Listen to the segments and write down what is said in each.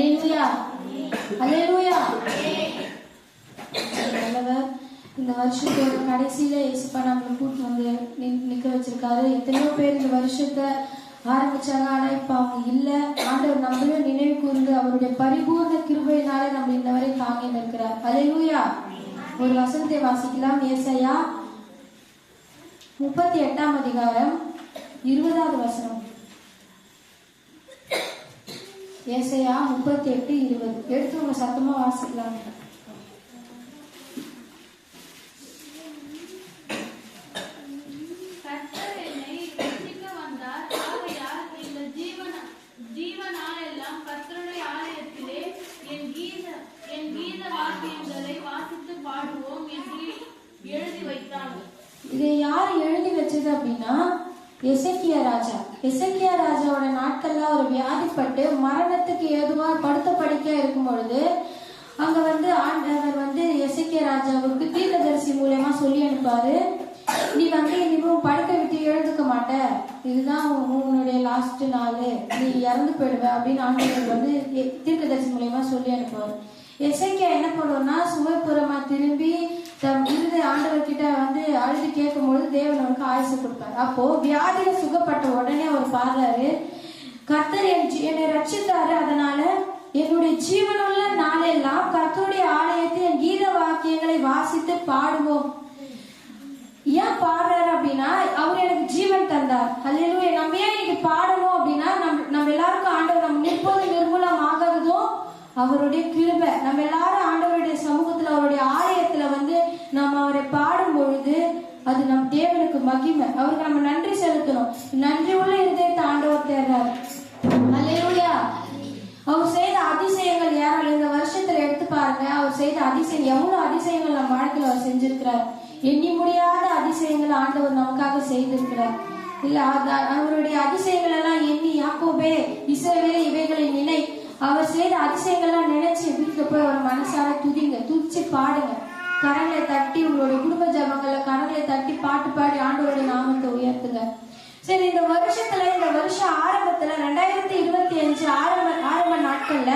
அல்லேலூயா அல்லேலூயா நல்லவர் இந்த வருஷத்தோட கடைசியில இயேசுப்பா நம்மளை கூட்டு வந்து நி- நிக்க வச்சிருக்காரு. எத்தனையோ பேர் இந்த வருஷத்தை ஆரம்பிச்சாங்க ஆனா இப்ப அவங்க இல்ல. ஆண்டவர் நம்மளும் நினைவு கூர்ந்து அவருடைய பரிபூர்ண கிருபையினால நம்ம இந்த வரை தாங்கி நிற்கிறார். அலையூயா ஒரு வசனத்தை வாசிக்கலாம். ஏசையா முப்பத்தி எட்டாம் அதிகாரம் இருபதாவது வசனம். ஏசாயா முப்பத்தி எட்டு இருபது. எடுத்து உங்க சத்தமா வாசிக்கலாம் கர்த்தர் என்னை ரட்சிக்க வந்தார் ஆகையால் இந்த ஜீவன ஜீவனாலெல்லாம் கர்த்தருடைய ஆலயத்திலே என் கீத என் கீத வாக்கியங்களை வாசித்து பாடுவோம் என்று எழுதி வைத்தான் இதை யார் எழுதி வச்சது அப்படின்னா எசக்கியா ராஜா எசக்கியா ராஜாவோட நாட்கள்ல ஒரு வியாதிப்பட்டு மரணத்துக்கு ஏதுவா படுத்த படுக்கையா இருக்கும் பொழுது அங்க வந்து ஆண்டவர் வந்து எசக்கியா ராஜாவுக்கு தீர்க்கதரிசி மூலயமா சொல்லி அனுப்பாரு. நீ வந்து இனிமேல் படுக்க விட்டு எழுந்துக்க மாட்ட. இதுதான் உன்னுடைய லாஸ்ட் நாள். நீ இறந்து போயிடுவ அப்படின்னு ஆண்டவர் வந்து தீர்க்கதரிசி மூலயமா சொல்லி அனுப்புவார். எசைக்கியா என்ன பண்ணுவோம்னா சுமைப்புறமா திரும்பி தம் இருந்து ஆண்டவர் கிட்ட வந்து அழுது கேட்கும் பொழுது தேவன் அவனுக்கு ஆயுசு கொடுப்பார். அப்போ வியாதியில சுகப்பட்ட உடனே அவர் பாடுறாரு. கர்த்தர் என் என்னை ரட்சித்தாரு. அதனால என்னுடைய ஜீவனுள்ள நாளெல்லாம் கர்த்தருடைய ஆலயத்தில் என் கீத வாக்கியங்களை வாசித்து பாடுவோம். ஏன் பாடுறாரு அப்படின்னா அவர் எனக்கு ஜீவன் தந்தார். அல்லேலூயா நம்ம ஏன் இன்னைக்கு பாடணும் அப்படின்னா நம்ம நம்ம எல்லாருக்கும் ஆண்டவர் நம்ம நிற்பது நிர்மூலம் ஆகிறதும் அவருடைய கிருபை. நம்ம எல்லாரும் ஆண்டவருடைய சமூகத்துல அவருடைய ஆலயத்துல வந்து நம்ம அவரை பாடும் பொழுது அது நம் தேவனுக்கு மகிமை. அவருக்கு நம்ம நன்றி செலுத்தணும். நன்றி உள்ள இருதயத்தை ஆண்டவர் தேர்றார். அவர் செய்த அதிசயம் எவ்வளவு அதிசயங்கள் நம்ம வாழ்க்கையில் அவர் செஞ்சிருக்கிறார். எண்ணி முடியாத அதிசயங்களை ஆண்டவர் நமக்காக செய்திருக்கிறார். இல்ல அவருடைய அதிசயங்கள் எல்லாம் எண்ணி யாக்கோபே இஸ்ரவேலே இவைகளை நினை அவர் செய்த அதிசயங்கள்லாம் நினைச்சு வீட்டுல போய் அவர் மனசார துதிங்க துதிச்சு பாடுங்க. கரங்களை தட்டி உங்களுடைய குடும்ப ஜபங்களை கரங்களை தட்டி பாட்டு பாடி ஆண்டவருடைய நாமத்தை உயர்த்துங்க. சரி இந்த வருஷத்துல இந்த வருஷம் ஆரம்பத்துல ரெண்டாயிரத்தி இருபத்தி அஞ்சு ஆரம்ப ஆரம்ப நாட்கள்ல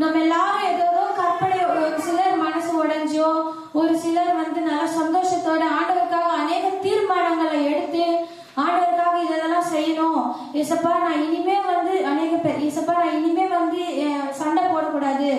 நம்ம எல்லாரும் ஏதோ அப்படி ஒரு சிலர் மனசு உடைஞ்சோ ஒரு சிலர் வந்து நல்ல சந்தோஷத்தோட ஆண்டவருக்காக அநேக தீர்மானங்களை எடுத்து ஆண்டவருக்காக இதெல்லாம் செய்யணும். இசப்பா நான் இனிமே வந்து அநேக பேர் இசப்பா நான் இனிமே வந்து சண்டை போடக்கூடாது.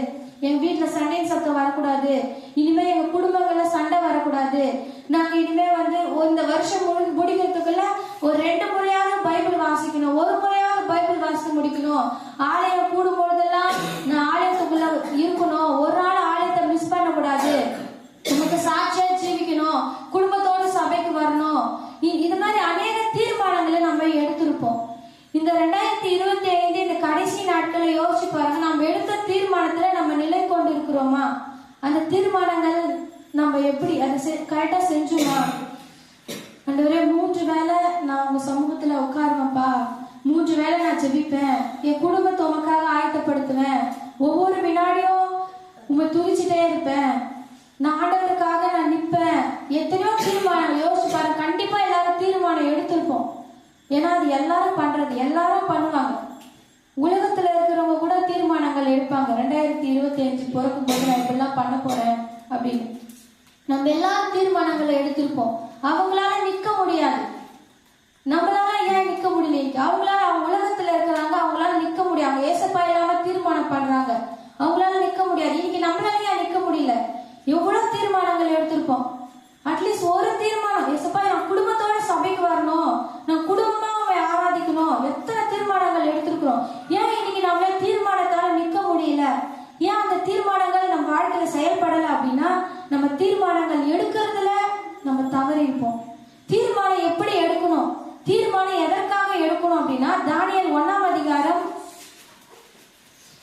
எங்க வீட்டுல சண்டை சத்தம் வரக்கூடாது. இனிமே எங்க குடும்பங்கள்ல சண்டை வரக்கூடாது நாங்க இனிமே வந்து ஒரு- இந்த வருஷம் முழு முடிக்கிறதுக்குள்ள ஒரு ரெண்டு முறையாவது பைபிள் வாசிக்கணும் ஒரு முறையாவது பைபிள் வாசித்து முடிக்கணும் ஆலயம் கூடும் பொழுதெல்லாம் நான் ஆலயத்துக்குள்ள இருக்கணும் ஒரு நாள் ஆலயத்தை மிஸ் பண்ணக்கூடாது நமக்கு சாட்சியா ஜீவிக்கணும் குடும்பத்தோட சபைக்கு வரணும் இ- இது மாதிரி அநேக தீர்மானங்களை நம்ம எடுத்திருப்போம் இந்த ரெண்டாயிரத்தி இருபத்தி ஐந்து இந்த கடைசி நாட்களை யோசிச்சு பாருங்க நம்ம எடுத்த தீர்மானத்துல நம்ம நிலை கொண்டு இருக்கிறோமா அந்த தீர்மானங்கள் நம்ம எப்படி அதை கரெக்டா செஞ்சோமா ஆண்டவரே மூன்று வேளை நான் உங்க சமூகத்துல உட்காருவேன்ப்பா மூன்று வேளை நான் ஜெபிப்பேன் என் குடும்பத்தை உமக்காக ஆயத்தப்படுத்துவேன் ஒவ்வொரு வினாடியும் உமை துதிச்சுட்டே இருப்பேன் நான் ஆண்டவருக்காக நான் நிற்பேன் எத்தனையோ தீர்மானம் யோசிச்சு பாருங்க கண்டிப்பா எல்லாரும் தீர்மானம் எடுத்திருப்போம் ஏன்னா அது எல்லாரும் பண்றது எல்லாரும் பண்ணுவாங்க உலகத்துல இருக்கிறவங்க கூட தீர்மானங்கள் எடுப்பாங்க ரெண்டாயிரத்தி இருபத்தி அஞ்சு பிறக்கும் போது நான் இப்படிலாம் பண்ண போறேன் அப்படின்னு நம்ம எல்லாரும் தீர்மானங்களை எடுத்திருப்போம் அவங்களால நிக்க முடியாது நம்மளால ஏன் நிக்க முடியல இன்னைக்கு? அவங்களால அவங்க உலகத்துல இருக்கிறாங்க அவங்களால நிக்க முடியும் அவங்க ஏசப்பா இல்லாம தீர்மானம் பண்றாங்க அவங்களால நிக்க முடியாது இன்னைக்கு நம்மளால ஏன் நிக்க முடியல எவ்வளவு தீர்மானங்கள் எடுத்திருப்போம் அட்லீஸ்ட் ஒரு தீர்மானம் ஏசப்பா நான் குடும்பத்தோட சபைக்கு வரணும் நான் குடும்பமா அவரை ஆராதிக்கணும் எத்தனை தீர்மானங்கள் எடுத்திருக்கிறோம் ஏன் இன்னைக்கு நம்மளால தீர்மானத்தால நிக்க முடியல ஏன் அந்த தீர்மானங்கள் நம்ம வாழ்க்கையில செயல்படல அப்படின்னா நம்ம தீர்மானங்கள் எடுக்கிறதுல நம்ம தவறி இருப்போம் தீர்மானம் எப்படி எடுக்கணும் தீர்மானம் எதற்காக எடுக்கணும் அப்படின்னா தானியல் ஒண்ணாம் அதிகாரம்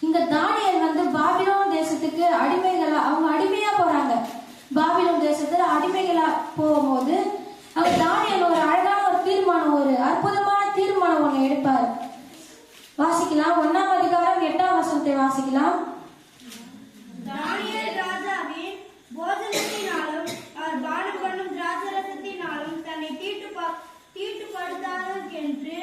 இங்க தானியல் வந்து பாபிலோன் தேசத்துக்கு அடிமைகளா அவங்க அடிமையா போறாங்க பாபிலோன் தேசத்துல அடிமைகளா போது. அவங்க தானியல் ஒரு அழகான ஒரு தீர்மானம் ஒரு அற்புதமான தீர்மானம் ஒண்ணு எடுப்பார். வாசிக்கலாம். ஒன்னாம் அதிகாரம் எட்டாம் வசனத்தை வாசிக்கலாம். தானியல் ராஜாவின் போதனத்தினாலும் அவர் பானம் பண்ணும் திராட்சரசத்தினாலும் தன்னை தீட்டு தீட்டுப்படுத்தாத என்று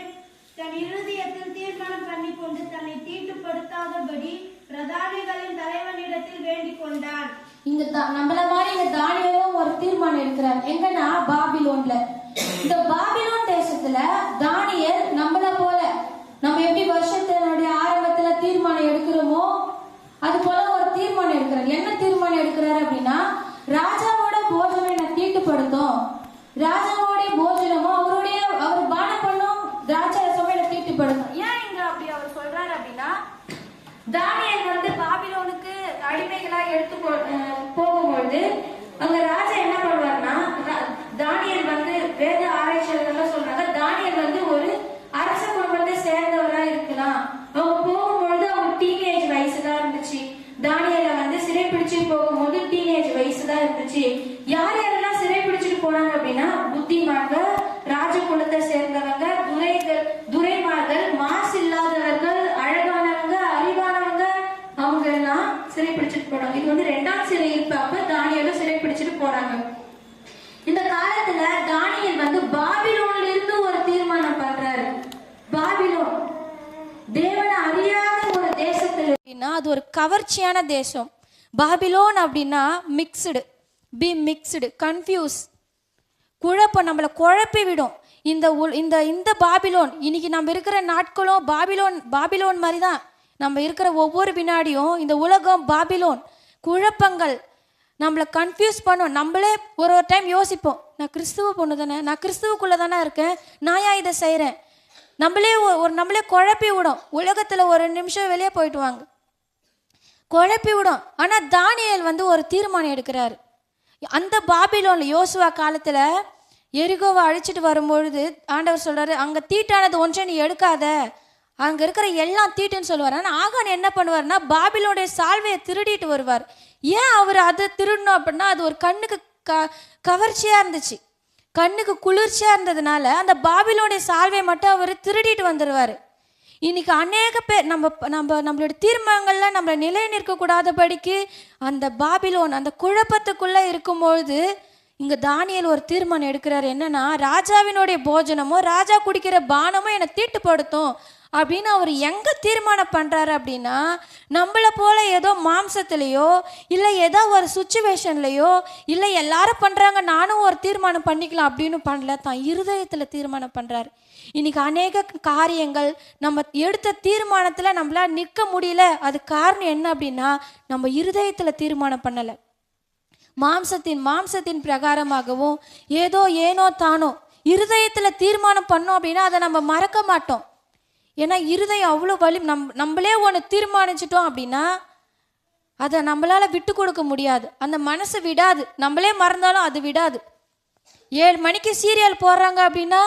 தன் இருதயத்தில் தீர்மானம் பண்ணிக்கொண்டு தன்னை தீட்டுப்படுத்தாதபடி பிரதானிகளின் தலைவனிடத்தில் வேண்டிக் கொண்டார் தா- நம்மள மாதிரி இந்த தானியலும் ஒரு தீர்மானம் எடுக்கிறார். எங்கன்னா பாபிலோன்ல. இந்த பாபிலோன் தேசத்துல தானியல் நம்மள போல நம்ம எப்படி வருஷத்தினுடைய ஆரம்பத்துல தீர்மானம் எடுக்கிறோமோ அது போல ஒரு தீர்மானம் எடுக்கிறார். என்ன தீர்மானம் எடுக்கிறாரு அப்படின்னா ராஜாவோட போஜனம் என்ன தீட்டுப்படுத்தும். ராஜாவோடைய போஜனமும் அவருடைய அவர் பானம் பண்ணும் திராட்சை ரசமும் என்ன தீட்டுப்படுத்தும். ஏன் இங்க அப்படி அவர் சொல்றாரு அப்படின்னா தானிய வந்து அடிமைகளா எடுத்து போகும்பொழுது அங்க ராஜா என்ன பண்ணுவார்னா ரா- தானியல் வந்து வேத ஆராய்ச்சியாளர்கள் சொல்றாங்க தானியல் வந்து ஒரு அரச குடும்பத்தை சேர்ந்தவரா இருக்கலாம் அவங்க போகும்பொழுது அவங்க டீனேஜ் வயசு தான் இருந்துச்சு தானியலை வந்து சிறைப்பிடிச்சு போகும்போது டீனேஜ் வயசு தான் இருந்துச்சு யார் யாரெல்லாம் சிறைப்பிடிச்சிட்டு போனாங்க அப்படின்னா புத்திமான்கள் ராஜகுலத்தை சேர்ந்தவங்க துரைகள் துரைமார்கள் மாசு இல்லாதவர்கள் அழகானவங்க அறிவானவங்க அவங்க எல்லாம் சிறைப்பிடிச்சிட்டு போனாங்க இது வந்து ரெண்டாம் சிறை இருப்பு அப்ப தானியலும் சிறைப்பிடிச்சிட்டு போறாங்க இந்த காலத்துல தானியல் வந்து பாபிலோன்ல இருந்து ஒரு தீர்மானம் பண்றாரு பாபிலோன் தேவனை அறியாத ஒரு தேசத்துல அப்படின்னா அது ஒரு கவர்ச்சியான தேசம். பாபிலோன் அப்படின்னா மிக்ஸ்டு பி மிக்ஸ்டு கன்ஃபியூஸ் குழப்பம் நம்மளை குழப்பி விடும். இந்த உல் இந்த இந்த பாபிலோன் இன்னைக்கு நம்ம இருக்கிற நாட்களும் பாபிலோன் பாபிலோன் மாதிரி தான். நம்ம இருக்கிற ஒவ்வொரு வினாடியும் இந்த உலகம் பாபிலோன். குழப்பங்கள் நம்மளை கன்ஃபியூஸ் பண்ணும். நம்மளே ஒரு ஒரு டைம் யோசிப்போம். நான் கிறிஸ்துவ பொண்ணு தானே? நான் கிறிஸ்துவுக்குள்ளே தானே இருக்கேன்? நான் ஏன் இதை செய்கிறேன் நம்மளே ஒரு நம்மளே குழப்பி விடும். உலகத்தில் ஒரு நிமிஷம் வெளியே போயிட்டு வாங்க. குழப்பி விடும். ஆனால் தானியல் வந்து ஒரு தீர்மானம் எடுக்கிறார். அந்த பாபிலோனில் யோசுவா காலத்தில் எரிகோவை அழிச்சிட்டு வரும்பொழுது ஆண்டவர் சொல்கிறார் அங்கே தீட்டானது ஒன்றை நீ எடுக்காத. அங்கே இருக்கிற எல்லாம் தீட்டுன்னு சொல்லுவார். ஆனால் ஆகான் என்ன பண்ணுவார்னா பாபிலோடைய சால்வையை திருடிட்டு வருவார். ஏன் அவர் அதை திருடணும் அப்படின்னா அது ஒரு கண்ணுக்கு க கவர்ச்சியாக இருந்துச்சு. கண்ணுக்கு குளிர்ச்சியாக இருந்ததுனால அந்த பாபிலோடைய சால்வையை மட்டும் அவர் திருடிட்டு வந்துடுவார் இன்னைக்கு அநேக பேர் நம்ம நம்ம நம்மளோட தீர்மானங்கள்ல நம்மளை நிலை நிற்கக்கூடாதபடிக்கு அந்த பாபிலோன் அந்த குழப்பத்துக்குள்ளே இருக்கும்பொழுது இங்கே தானியல் ஒரு தீர்மானம் எடுக்கிறார். என்னன்னா ராஜாவினுடைய போஜனமோ ராஜா குடிக்கிற பானமோ என்னை தீட்டுப்படுத்தும் அப்படின்னு அவர் எங்கே தீர்மானம் பண்ணுறாரு அப்படின்னா நம்மளை போல ஏதோ மாம்சத்துலேயோ இல்லை ஏதோ ஒரு சுச்சுவேஷன்லையோ இல்லை எல்லாரும் பண்ணுறாங்க நானும் ஒரு தீர்மானம் பண்ணிக்கலாம் அப்படின்னு பண்ணல தான் இருதயத்தில் தீர்மானம் பண்ணுறாரு இன்னைக்கு அநேக காரியங்கள் நம்ம எடுத்த தீர்மானத்தில் நம்மளால் நிற்க முடியல. அது காரணம் என்ன அப்படின்னா நம்ம இருதயத்தில் தீர்மானம் பண்ணலை. மாம்சத்தின் மாம்சத்தின் பிரகாரமாகவும் ஏதோ ஏனோ தானோ இருதயத்தில் தீர்மானம் பண்ணோம் அப்படின்னா அதை நம்ம மறக்க மாட்டோம். ஏன்னா இருதயம் அவ்வளோ வலி நம் நம்மளே ஒன்று தீர்மானிச்சிட்டோம் அப்படின்னா அதை நம்மளால் விட்டு கொடுக்க முடியாது. அந்த மனசு விடாது. நம்மளே மறந்தாலும் அது விடாது. ஏழு மணிக்கு சீரியல் போடுறாங்க அப்படின்னா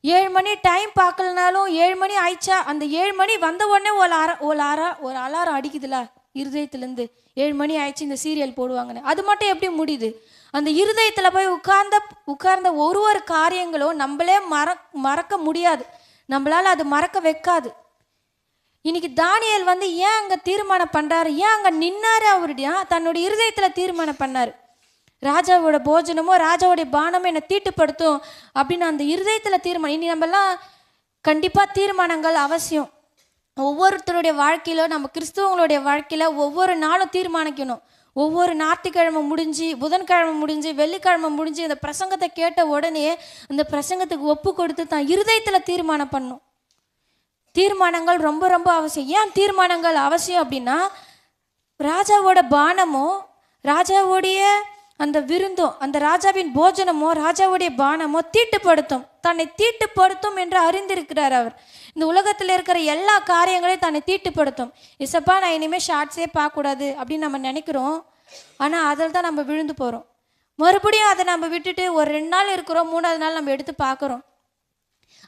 ஏழு மணி டைம் பார்க்கலனாலும் ஏழு மணி ஆயிடுச்சா? அந்த ஏழு மணி வந்த உடனே ஒரு அர ஒரு அர ஒரு அலாரம் அடிக்குதுல இருதயத்துலேருந்து. ஏழு மணி ஆயிடுச்சு இந்த சீரியல் போடுவாங்கன்னு. அது மட்டும் எப்படி முடியுது? அந்த இருதயத்தில் போய் உட்கார்ந்த உட்கார்ந்த ஒரு ஒரு காரியங்களும் நம்மளே மற மறக்க முடியாது. நம்மளால் அது மறக்க வைக்காது. இன்னைக்கு தானியல் வந்து ஏன் அங்கே தீர்மானம் பண்ணுறாரு ஏன் அங்கே நின்னாரு அவருடைய? தன்னுடைய இருதயத்தில் தீர்மானம் பண்ணார். ராஜாவோட போஜனமோ ராஜாவோடைய பானமோ என்னை தீட்டுப்படுத்தும் அப்படின்னு அந்த இருதயத்தில் தீர்மானம். இனி நம்மலாம் கண்டிப்பாக தீர்மானங்கள் அவசியம். ஒவ்வொருத்தருடைய வாழ்க்கையில நம்ம கிறிஸ்துவங்களுடைய வாழ்க்கையில் ஒவ்வொரு நாளும் தீர்மானிக்கணும். ஒவ்வொரு ஞாயிற்றுக்கிழமை முடிஞ்சு புதன்கிழமை முடிஞ்சு வெள்ளிக்கிழமை முடிஞ்சு இந்த பிரசங்கத்தை கேட்ட உடனே அந்த பிரசங்கத்துக்கு ஒப்பு கொடுத்து தான் இருதயத்தில் தீர்மானம் பண்ணும் தீர்மானங்கள் ரொம்ப ரொம்ப அவசியம். ஏன் தீர்மானங்கள் அவசியம் அப்படின்னா ராஜாவோட பானமும் ராஜாவுடைய அந்த விருந்தும் அந்த ராஜாவின் போஜனமோ ராஜாவுடைய பானமோ தீட்டுப்படுத்தும். தன்னை தீட்டுப்படுத்தும் என்று அறிந்திருக்கிறார் அவர். இந்த உலகத்தில் இருக்கிற எல்லா காரியங்களையும் தன்னை தீட்டுப்படுத்தும். இசப்பா நான் இனிமேல் ஷார்ட்ஸே பார்க்கக்கூடாது அப்படின்னு நம்ம நினைக்கிறோம். ஆனால் அதில் தான் நம்ம விழுந்து போகிறோம் மறுபடியும் அதை நம்ம விட்டுட்டு ஒரு ரெண்டு நாள் இருக்கிறோம் மூணாவது நாள் நம்ம எடுத்து பார்க்குறோம்.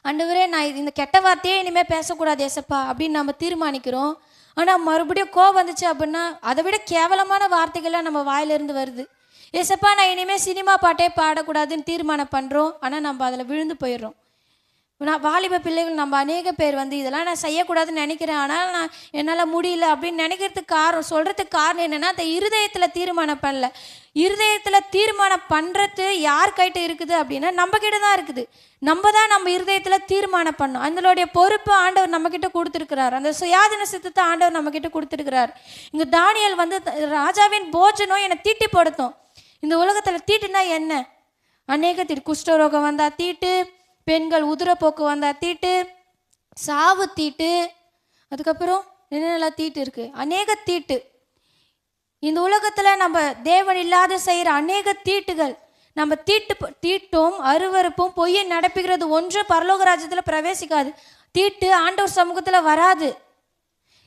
ஆண்டவரே நான் இந்த கெட்ட வார்த்தையே இனிமேல் பேசக்கூடாது ஏசப்பா அப்படின்னு நம்ம தீர்மானிக்கிறோம். ஆனால் மறுபடியும் கோவம் வந்துச்சு அப்படின்னா அதை விட கேவலமான வார்த்தைகள்லாம் நம்ம வாயிலிருந்து வருது. ஏசப்பா நான் இனிமேல் சினிமா பாட்டே பாடக்கூடாதுன்னு தீர்மானம் பண்ணுறோம் ஆனால் நம்ம அதில் விழுந்து போயிடுறோம். நான் வாலிப பிள்ளைகள் நம்ம அநேக பேர் வந்து இதெல்லாம் நான் செய்யக்கூடாதுன்னு நினைக்கிறேன். ஆனால் நான் என்னால் முடியல அப்படின்னு நினைக்கிறதுக்கு காரணம் சொல்கிறதுக்கு காரணம் என்னென்னா அந்த இருதயத்தில் தீர்மானம் பண்ணல. இருதயத்தில் தீர்மானம் பண்ணுறது யார் இருக்குது அப்படின்னா நம்மக்கிட்ட தான் இருக்குது. நம்ம தான் நம்ம இருதயத்தில் தீர்மானம் பண்ணோம். அதனுடைய பொறுப்பு ஆண்டவர் நம்மக்கிட்ட கொடுத்துருக்கிறார். அந்த சுயாதீன சித்தத்தை ஆண்டவர் நம்மக்கிட்ட கொடுத்துருக்கிறார். இங்கே தானியல் வந்து ராஜாவின் போஜனம் என்னை தீட்டிப்படுத்தும் இந்த உலகத்தில் தீட்டுனா என்ன? அநேக தீட்டு குஷ்டரோகம் வந்தால் தீட்டு பெண்கள் உதிரப்போக்கு வந்தால் தீட்டு சாவு தீட்டு அதுக்கப்புறம் என்னென்னலாம் தீட்டு இருக்கு? அநேக தீட்டு. இந்த உலகத்தில் நம்ம தேவன் இல்லாத செய்கிற அநேக தீட்டுகள் நம்ம தீட்டு தீட்டும் அருவருப்பும் பொய்யை நடப்புகிறது ஒன்று பரலோகராஜ்யத்தில் பிரவேசிக்காது. தீட்டு ஆண்டவர் சமூகத்தில் வராது.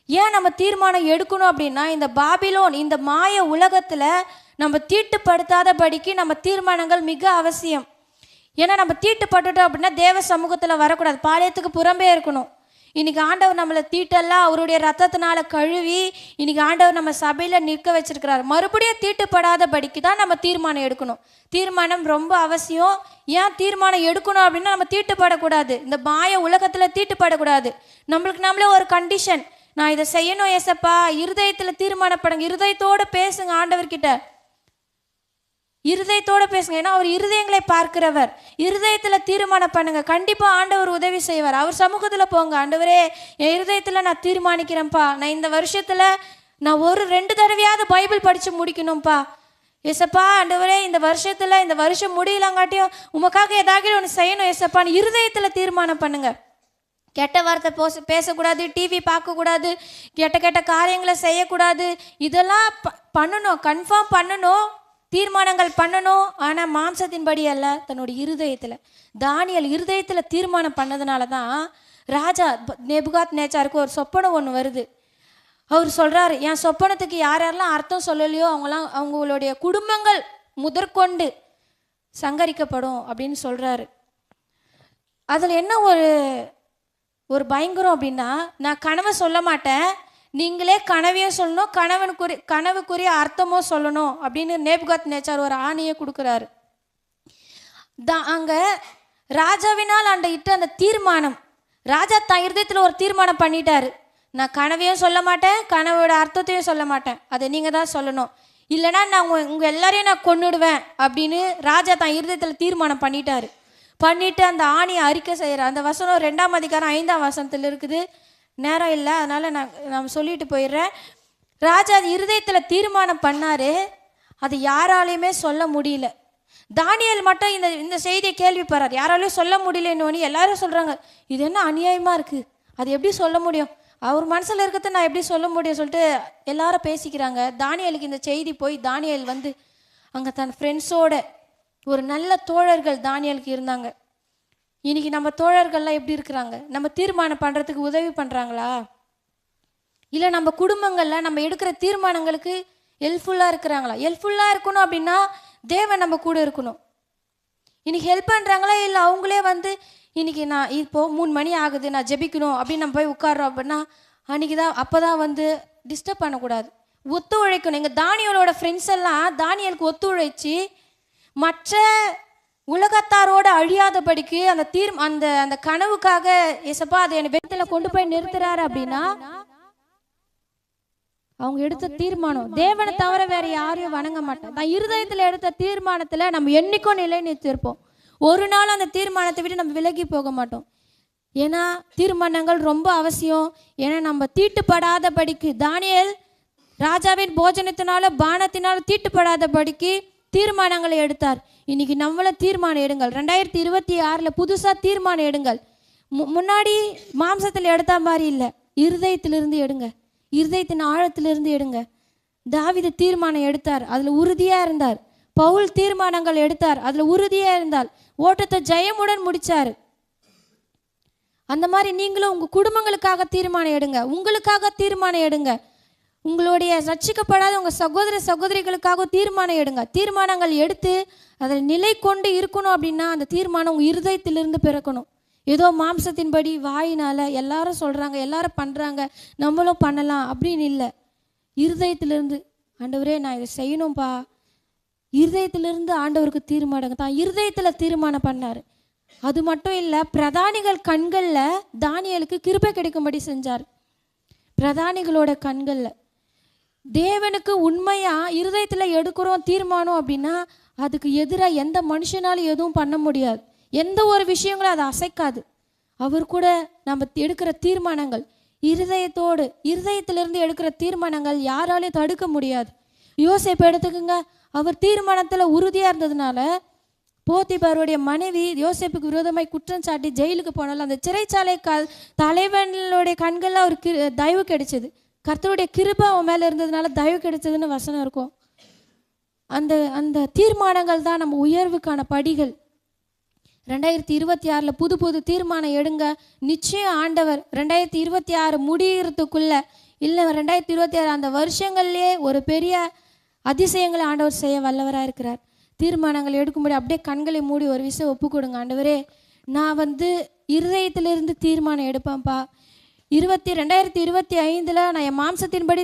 ஏன் நம்ம தீர்மானம் எடுக்கணும் அப்படின்னா இந்த பாபிலோன் இந்த மாய உலகத்தில் நம்ம தீட்டுப்படுத்தாதபடிக்கு நம்ம தீர்மானங்கள் மிக அவசியம். ஏன்னா நம்ம தீட்டுப்பட்டுட்டோம் அப்படின்னா தேவ சமூகத்தில் வரக்கூடாது. பாளையத்துக்கு புறம்பே இருக்கணும். இன்னைக்கு ஆண்டவர் நம்மளை தீட்டெல்லாம் அவருடைய ரத்தத்தினால கழுவி இன்னைக்கு ஆண்டவர் நம்ம சபையில் நிற்க வச்சிருக்கிறார். மறுபடியும் தீட்டுப்படாதபடிக்கு தான் நம்ம தீர்மானம் எடுக்கணும். தீர்மானம் ரொம்ப அவசியம். ஏன் தீர்மானம் எடுக்கணும் அப்படின்னா நம்ம தீட்டுப்படக்கூடாது. இந்த மாய உலகத்தில் தீட்டுப்படக்கூடாது. நம்மளுக்கு நம்மளே ஒரு கண்டிஷன் நான் இதை செய்யணும் ஏசப்பா. இருதயத்தில் தீர்மானப்படுங்க. இருதயத்தோடு பேசுங்க ஆண்டவர்கிட்ட. இருதயத்தோடு பேசுங்க. ஏன்னா அவர் இருதயங்களை பார்க்கிறவர். இருதயத்தில் தீர்மானம் பண்ணுங்க. கண்டிப்பாக ஆண்டவர் உதவி செய்வார். அவர் சமூகத்தில் போங்க. ஆண்டவரே என் இருதயத்தில் நான் தீர்மானிக்கிறேன்ப்பா. நான் இந்த வருஷத்தில் நான் ஒரு ரெண்டு தடவையாவது பைபிள் படித்து முடிக்கணும்ப்பா. ஏசப்பா ஆண்டவரே இந்த வருஷத்தில் இந்த வருஷம் முடியலங்காட்டியும் உமக்காக ஏதாவது ஒன்று செய்யணும் ஏசப்பான்னு இருதயத்தில் தீர்மானம் பண்ணுங்க. கெட்ட வார்த்தை போச பேசக்கூடாது டிவி பார்க்கக்கூடாது கெட்ட கெட்ட காரியங்களை செய்யக்கூடாது. இதெல்லாம் ப- பண்ணணும். கன்ஃபார்ம் பண்ணணும். தீர்மானங்கள் பண்ணணும் ஆனால் மாம்சத்தின்படி அல்ல தன்னுடைய இருதயத்தில். தானியல் இருதயத்தில் தீர்மானம் பண்ணதுனால தான் ராஜா நெபுகாத் நேச்சாருக்கு ஒரு சொப்பனம் ஒன்று வருது. அவர் சொல்கிறாரு என் சொப்பனத்துக்கு யார் யாரெல்லாம் அர்த்தம் சொல்லலையோ அவங்களாம் அவங்களுடைய குடும்பங்கள் முதற்கொண்டு சங்கரிக்கப்படும் அப்படின்னு சொல்கிறாரு அதில் என்ன ஒரு ஒரு பயங்கரம் அப்படின்னா நான் கனவை சொல்ல மாட்டேன் நீங்களே கனவையும் சொல்லணும் கணவனுக்குரிய கனவுக்குரிய அர்த்தமும் சொல்லணும் அப்படின்னு நேபுகாத் நேச்சார் ஒரு ஆணையை கொடுக்குறாரு. தான் அங்கே ராஜாவினால் அந்த இட்ட அந்த தீர்மானம் ராஜா தான் இருதயத்தில் ஒரு தீர்மானம் பண்ணிட்டாரு. நான் கனவையும் சொல்ல மாட்டேன் கனவோட அர்த்தத்தையும் சொல்ல மாட்டேன். அதை நீங்கள் தான் சொல்லணும். இல்லைன்னா நான் உங்கள் உங்கள் எல்லாரையும் நான் கொண்டுடுவேன் அப்படின்னு ராஜா தான் இருதயத்தில் தீர்மானம் பண்ணிட்டாரு. பண்ணிட்டு அந்த ஆணியை அறிக்கை செய்கிறார் அந்த வசனம் ரெண்டாம் அதிகாரம் ஐந்தாம் வசனத்தில் இருக்குது. நேரம் இல்லை அதனால் நான் நான் சொல்லிட்டு போயிடுறேன். ராஜா இருதயத்தில் தீர்மானம் பண்ணார். அது யாராலையுமே சொல்ல முடியல. தானியல் மட்டும் இந்த இந்த செய்தியை கேள்விப்படுறார். யாராலையும் சொல்ல முடியலன்னு எல்லாரும் சொல்கிறாங்க இது என்ன அநியாயமாக இருக்குது அது எப்படி சொல்ல முடியும்? அவர் மனசில் இருக்கிறத நான் எப்படி சொல்ல முடியும் சொல்லிட்டு எல்லாரும் பேசிக்கிறாங்க. தானியலுக்கு இந்த செய்தி போய் தானியல் வந்து அங்கே தன் ஃப்ரெண்ட்ஸோட ஒரு நல்ல தோழர்கள் தானியலுக்கு இருந்தாங்க. இன்னைக்கு நம்ம தோழர்கள்லாம் எப்படி இருக்கிறாங்க? நம்ம தீர்மானம் பண்ணுறதுக்கு உதவி பண்ணுறாங்களா இல்லை நம்ம குடும்பங்களில் நம்ம எடுக்கிற தீர்மானங்களுக்கு ஹெல்ப்ஃபுல்லாக இருக்கிறாங்களா? ஹெல்ப்ஃபுல்லாக இருக்கணும் அப்படின்னா தேவன் நம்ம கூட இருக்கணும். இன்னைக்கு ஹெல்ப் பண்ணுறாங்களா இல்லை அவங்களே வந்து இன்னைக்கு நான் இப்போது மூணு மணி ஆகுது நான் ஜெபிக்கணும் அப்படின்னு நம்ம போய் உட்கார்றோம் அப்படின்னா அன்னைக்கு தான் அப்போ தான் வந்து டிஸ்டர்ப் பண்ணக்கூடாது. ஒத்துழைக்கணும். எங்கள் தானியலோட ஃப்ரெண்ட்ஸ் எல்லாம் தானியலுக்கு ஒத்துழைச்சி மற்ற உலகத்தாரோட அழியாதபடிக்கு அந்த தீர் அந்த அந்த கனவுக்காக இசப்பா அதை என் வெத்தில் கொண்டு போய் நிறுத்துறாரு அப்படின்னா அவங்க எடுத்த தீர்மானம். தேவனை தவிர வேற யாரையும் வணங்க மாட்டோம் நான் இருதயத்தில் எடுத்த தீர்மானத்தில் நம்ம என்னைக்கும் நிலை நிறுத்திருப்போம் ஒரு நாள் அந்த தீர்மானத்தை விட்டு நம்ம விலகி போக மாட்டோம். ஏன்னா தீர்மானங்கள் ரொம்ப அவசியம். ஏன்னா நம்ம தீட்டுப்படாதபடிக்கு தானியல் ராஜாவின் போஜனத்தினால பானத்தினால தீட்டுப்படாதபடிக்கு தீர்மானங்களை எடுத்தார். இன்னைக்கு நம்மளும் தீர்மானம் எடுங்கள். ரெண்டாயிரத்தி இருபத்தி ஆறில் புதுசாக தீர்மானம் எடுங்கள். மு- முன்னாடி மாம்சத்தில் எடுத்த மாதிரி இல்லை. இருதயத்திலிருந்து எடுங்க. இருதயத்தின் ஆழத்திலிருந்து எடுங்க. தாவித தீர்மானம் எடுத்தார். அதில் உறுதியாக இருந்தார். பவுல் தீர்மானங்கள் எடுத்தார். அதில் உறுதியாக இருந்தால் ஓட்டத்தை ஜெயமுடன் முடித்தார் அந்த மாதிரி நீங்களும் உங்கள் குடும்பங்களுக்காக தீர்மானம் எடுங்க. உங்களுக்காக தீர்மானம் எடுங்க. உங்களுடைய ரட்சிக்கப்படாத உங்கள் சகோதர சகோதரிகளுக்காக தீர்மானம் எடுங்க. தீர்மானங்கள் எடுத்து அதில் நிலை கொண்டு இருக்கணும் அப்படின்னா அந்த தீர்மானம் உங்கள் இருதயத்திலிருந்து பிறக்கணும். ஏதோ மாம்சத்தின்படி வாயினால் எல்லாரும் சொல்கிறாங்க எல்லாரும் பண்ணுறாங்க நம்மளும் பண்ணலாம் அப்படின்னு இல்லை. இருதயத்திலிருந்து ஆண்டவரே நான் இதை செய்யணும்ப்பா இருதயத்திலிருந்து ஆண்டவருக்கு தீர்மானம் தான் இருதயத்தில் தீர்மானம் பண்ணார். அது மட்டும் இல்லை பிரதானிகள் கண்களில் தானியலுக்கு கிருபை கிடைக்கும்படி செஞ்சார். பிரதானிகளோட கண்களில். தேவனுக்கு உண்மையா இருதயத்தில் எடுக்கிறோம் தீர்மானம் அப்படின்னா அதுக்கு எதிராக எந்த மனுஷனாலும் எதுவும் பண்ண முடியாது. எந்த ஒரு விஷயங்களும் அதை அசைக்காது. அவர் கூட நம்ம எடுக்கிற தீர்மானங்கள் இருதயத்தோடு இருதயத்திலிருந்து எடுக்கிற தீர்மானங்கள் யாராலையும் தடுக்க முடியாது. யோசேப்பு எடுத்துக்கோங்க. அவர் தீர்மானத்தில் உறுதியாக இருந்ததுனால போத்திபாருடைய மனைவி யோசிப்புக்கு விரோதமாய் குற்றம் சாட்டி ஜெயிலுக்கு போனாலும் அந்த சிறைச்சாலை க தலைவனுடைய கண்களில் அவருக்கு தயவு கிடைச்சது. கர்த்தருடைய கிருபை அவன் மேலே இருந்ததுனால தயவு கிடைச்சதுன்னு வசனம் இருக்கும். அந்த அந்த தீர்மானங்கள் தான் நம்ம உயர்வுக்கான படிகள். ரெண்டாயிரத்தி இருபத்தி ஆறில் புது புது தீர்மானம் எடுங்க. நிச்சயம் ஆண்டவர் ரெண்டாயிரத்தி இருபத்தி ஆறு முடியறதுக்குள்ள இல்லை ரெண்டாயிரத்தி இருபத்தி ஆறு அந்த வருஷங்கள்லேயே ஒரு பெரிய அதிசயங்களை ஆண்டவர் செய்ய வல்லவராக இருக்கிறார். தீர்மானங்கள் எடுக்கும்படி அப்படியே கண்களை மூடி ஒரு விஷயம் ஒப்பு கொடுங்க ஆண்டவரே. நான் வந்து இருதயத்திலிருந்து தீர்மானம் எடுப்பேன்ப்பா. இருபத்தி ரெண்டாயிரத்தி இருபத்தி ஐந்தில் நான் என் மாம்சத்தின்படி